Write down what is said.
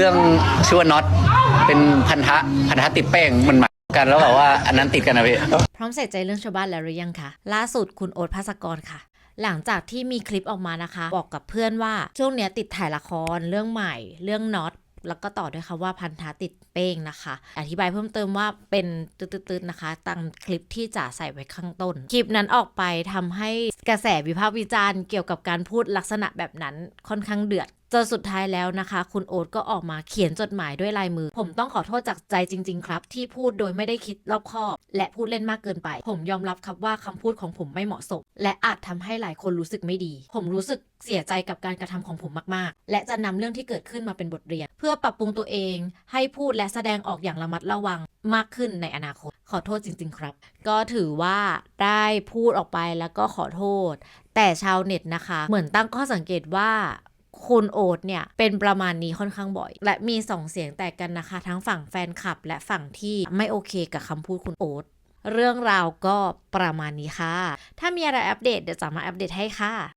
รื่องชื่อว่าน็อตเป็นพันธะพันธะติดแป้งมันมากันแล้วแบบว่าอันนั้นติดกันนะพี่พร้อมใส่ใจเรื่องชาวบ้านแล้วหรือยังคะล่าสุดคุณโอ๊ตภาสกรค่ะ หลังจากที่มีคลิปออกมานะคะ บอกกับเพื่อนว่าช่วงเนี้ยติดถ่ายละครเรื่องใหม่ เรื่องน็อตแล้วก็ต่อด้วยคำว่าพันธะติดเป้งนะคะ อธิบายเพิ่มเติมว่าเป็นตืดๆนะคะ ตามคลิปที่จ๋าใส่ไว้ข้างต้น คลิปนั้นออกไปทำให้กระแสวิพากษ์วิจารณ์เกี่ยวกับการพูดลักษณะแบบนั้นค่อนข้างเดือด จนสุดท้ายแล้วนะคะ คุณโอ๊ตก็ออกมาเขียนจดหมายด้วยลายมือ ผมต้องขอโทษจากใจจริง ๆ ครับ ที่พูดโดยไม่ได้คิดรอบคอบ และพูดเล่นมากเกินไป ผมยอมรับครับว่าคำพูดของผมไม่เหมาะสม และอาจทำให้หลายคนรู้สึกไม่ดี ผมรู้สึกเสียใจกับการกระทำของผมมากๆ และจะนำเรื่องที่เกิดขึ้นมาเป็นบทเรียน เพื่อปรับปรุงตัวเอง ให้พูดและแสดงออกอย่างระมัดระวังมากขึ้นในอนาคต ขอโทษจริง ๆ ครับ ก็ถือว่าได้พูดออกไปแล้วก็ขอโทษ แต่ชาวเน็ตนะคะ เหมือนตั้งข้อสังเกตว่า คุณโอ๊ตเนี่ยเป็นประมาณนี้ค่อนข้างบ่อย และมีสองเสียงแตกกันนะคะ ทั้งฝั่งแฟนคลับ และฝั่งที่ไม่โอเคกับคำพูดคุณโอ๊ตเรื่องราวก็ประมาณนี้ค่ะ ถ้ามีอะไรอัปเดตเดี๋ยวจะมาอัปเดตให้ค่ะ